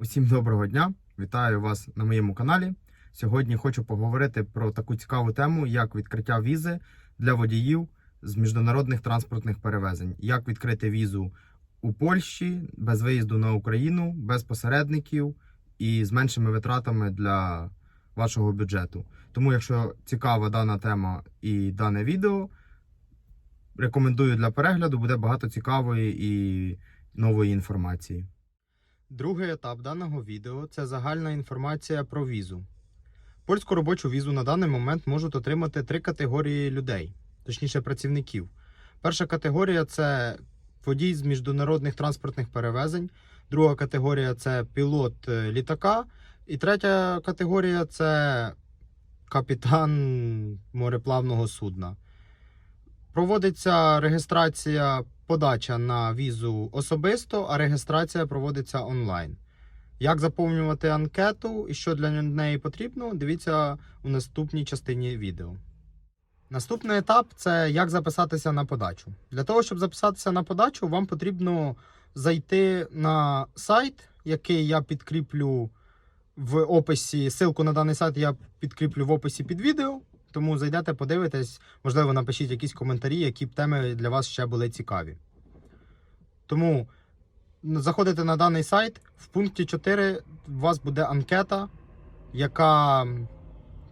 Усім доброго дня! Вітаю вас на моєму каналі. Сьогодні хочу поговорити про таку цікаву тему, як відкриття візи для водіїв з міжнародних транспортних перевезень. Як відкрити візу у Польщі без виїзду на Україну, без посередників і з меншими витратами для вашого бюджету. Тому, якщо цікава дана тема і дане відео, рекомендую для перегляду, буде багато цікавої і нової інформації. Другий етап даного відео це загальна інформація про візу. Польську робочу візу на даний момент можуть отримати три категорії людей, точніше працівників. Перша категорія це водій з міжнародних транспортних перевезень, друга категорія це пілот е, літака, і третя категорія це капітан мореплавного судна. Проводиться реєстрація подача на візу особисто, а реєстрація проводиться онлайн. Як заповнювати анкету і що для неї потрібно, дивіться у наступній частині відео. Наступний етап це як записатися на подачу. Для того, щоб записатися на подачу, вам потрібно зайти на сайт, який я підкріплю в описі. Ссылку на даний сайт я підкріплю в описі під відео. Тому зайдете, подивитесь, можливо, напишіть якісь коментарі, які б теми для вас ще були цікаві. Тому заходите на даний сайт, в пункті 4 у вас буде анкета, яка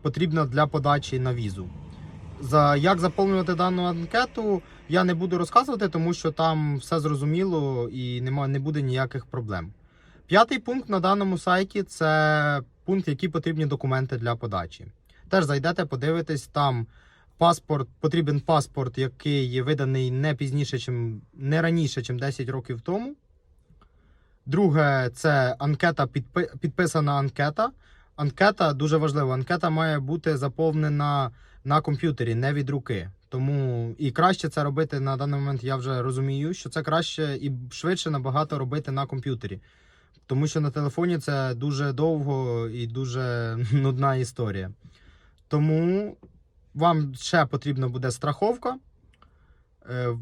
потрібна для подачі на візу. За як заповнювати дану анкету, я не буду розказувати, тому що там все зрозуміло і нема, не буде ніяких проблем. П'ятий пункт на даному сайті це пункт, які потрібні документи для подачі. Теж зайдете, подивитесь, там паспорт, потрібен паспорт, який є виданий не пізніше, чим не раніше, ніж 10 років тому. Друге, це анкета, підпи, підписана анкета. Анкета дуже важлива. Анкета має бути заповнена на комп'ютері, не від руки. Тому і краще це робити на даний момент. Я вже розумію, що це краще і швидше набагато робити на комп'ютері. Тому що на телефоні це дуже довго і дуже нудна історія. Тому вам ще потрібна буде страховка. Е,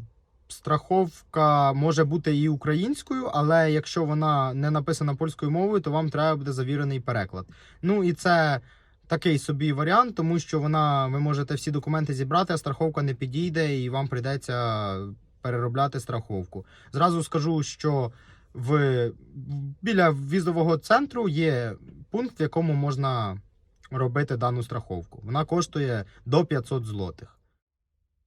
Страховка може бути і українською, але якщо вона не написана польською мовою, то вам треба буде завірений переклад. Ну і це такий собі варіант, тому що вона ви можете всі документи зібрати, а страховка не підійде, і вам прийдеться переробляти страховку. Зразу скажу, що в біля візового центру є пункт, в якому можна робити дану страховку. Вона коштує до 500 злотих.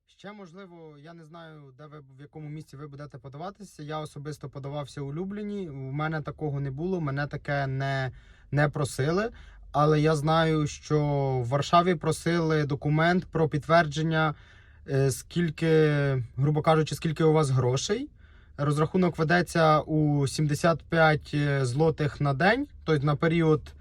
Ще можливо, я не знаю, де ви в якому місці ви будете подаватися. Я особисто подавався у Любліні. У мене такого не було, мене таке не, не просили. Але я знаю, що в Варшаві просили документ про підтвердження, е, скільки, грубо кажучи, скільки у вас грошей. Розрахунок ведеться у 75 злотих на день, тобто на період, е, пер-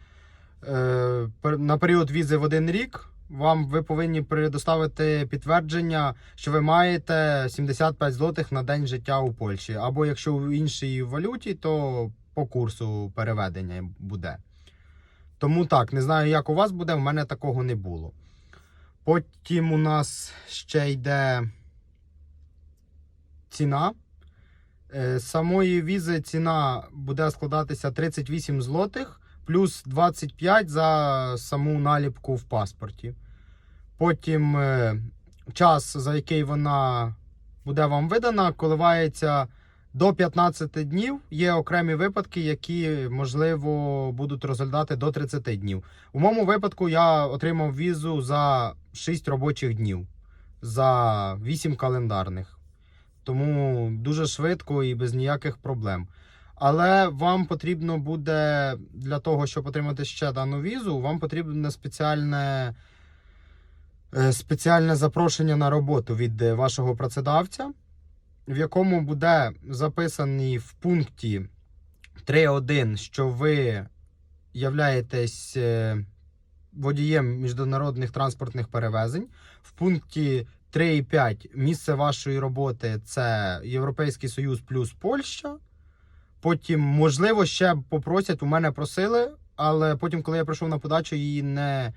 на період візи в один рік. Вам ви повинні предоставити підтвердження, що ви маєте 75 злотих на день життя у Польщі. Або якщо в іншій валюті, то по курсу переведення буде. Тому так, не знаю, як у вас буде, в мене такого не було. Потім у нас ще йде ціна. Е, Самої візи ціна буде складатися 38 злотих плюс 25 за саму наліпку в паспорті. Потім е, час, за який вона буде вам видана, коливається до 15 днів. Є окремі випадки, які, можливо, будуть розглядати до 30 днів. У моєму випадку я отримав візу за 6 робочих днів, за 8 календарних. Тому дуже швидко і без ніяких проблем. Але вам потрібно буде для того, щоб отримати ще дану візу, вам потрібне спеціальне, е, спеціальне запрошення на роботу від вашого працедавця, в якому буде записаний в пункті 3.1, що ви являєтесь е, водієм міжнародних транспортних перевезень. В пункті 3.5 місце вашої роботи це Європейський Союз плюс Польща. Потім, можливо, ще попросять. У мене просили, але потім, коли я прийшов на подачу, її не,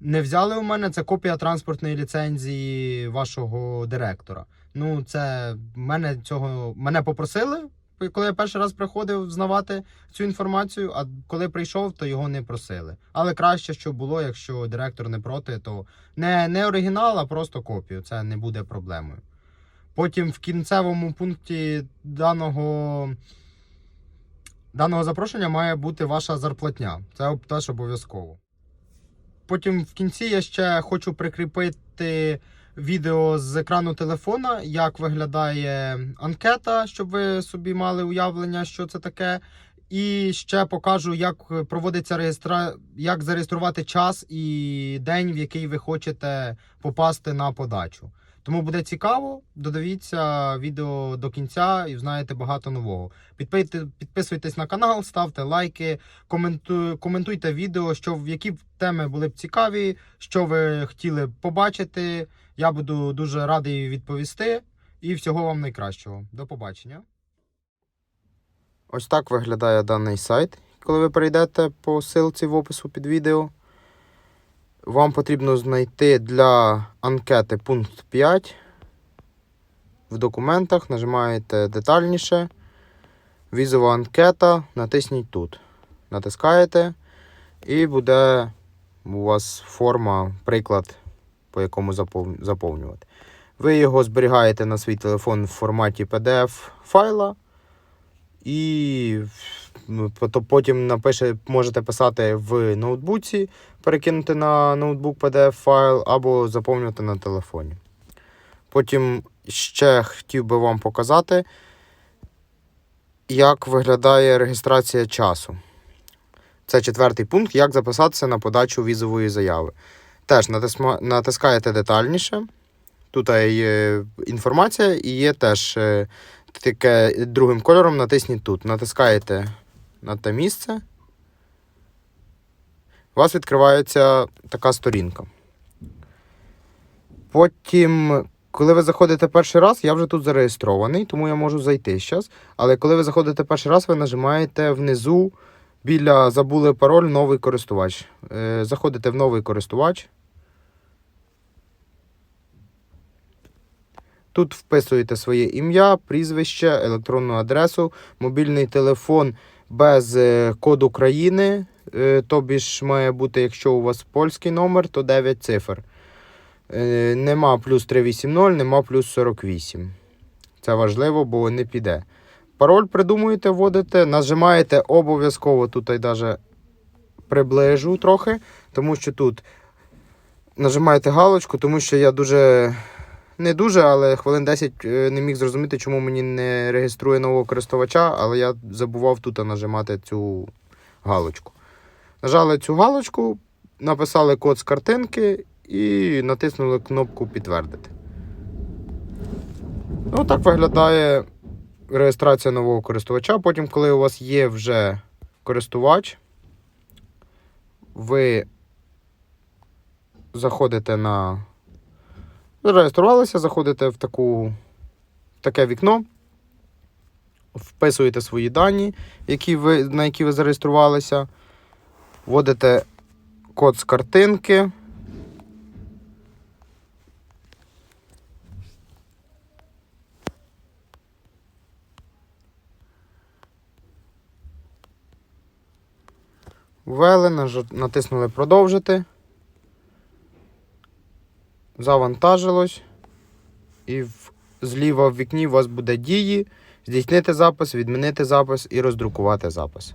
не взяли у мене. Це копія транспортної ліцензії вашого директора. Ну, це мене цього мене попросили коли я перший раз приходив знавати цю інформацію, а коли прийшов, то його не просили. Але краще, щоб було, якщо директор не проти, то не, не оригінал, а просто копію. Це не буде проблемою. Потім в кінцевому пункті даного, даного запрошення має бути ваша зарплатня. Це теж обов'язково. Потім в кінці я ще хочу прикріпити відео з екрану телефона, як виглядає анкета, щоб ви собі мали уявлення, що це таке. І ще покажу, як проводиться реєстра... як зареєструвати час і день, в який ви хочете попасти на подачу. Тому буде цікаво. Додивіться відео до кінця і знаєте багато нового. Підписуйтесь на канал, ставте лайки, коментуй, коментуйте відео, що в які теми були б цікаві, що ви хотіли б побачити. Я буду дуже радий відповісти. І всього вам найкращого. До побачення. Ось так виглядає даний сайт. Коли ви перейдете по ссылці в опису під відео, вам потрібно знайти для анкети пункт 5. В документах нажимаєте детальніше. Візова анкета, натисніть тут. Натискаєте, і буде у вас форма, приклад, по якому заповнювати. Ви його зберігаєте на свій телефон в форматі PDF файла. І потім напише, можете писати в ноутбуці, перекинути на ноутбук PDF файл або заповнювати на телефоні. Потім ще хотів би вам показати, як виглядає реєстрація часу. Це четвертий пункт, як записатися на подачу візової заяви. Теж натискаєте детальніше. Тут є інформація і є теж е, таке другим кольором натисніть тут. Натискаєте на те місце. У вас відкривається така сторінка. Потім, коли ви заходите перший раз, я вже тут зареєстрований, тому я можу зайти зараз. Але коли ви заходите перший раз, ви нажимаєте внизу біля забули пароль новий користувач. Е, Заходите в новий користувач. Тут вписуєте своє ім'я, прізвище, електронну адресу, мобільний телефон без е, коду країни. Е, Тобі ж має бути, якщо у вас польський номер, то 9 цифр. Е, Нема плюс 380, нема плюс 48. Це важливо, бо не піде. Пароль придумуєте, вводите, нажимаєте обов'язково тут я даже приближу трохи, тому що тут нажимаєте галочку, тому що я дуже не дуже, але хвилин 10 е, не міг зрозуміти, чому мені не реєструє нового користувача, але я забував тут нажимати цю галочку. Нажали цю галочку, написали код з картинки і натиснули кнопку підтвердити. Ну, так виглядає реєстрація нового користувача. Потім, коли у вас є вже користувач, ви заходите на Зареєструвалися, заходите в, таку, таке вікно, вписуєте свої дані, які ви, на які ви зареєструвалися, вводите код з картинки. Ввели, натиснули продовжити завантажилось. І зліва в вікні у вас буде дії, здійснити запис, відмінити запис і роздрукувати запис.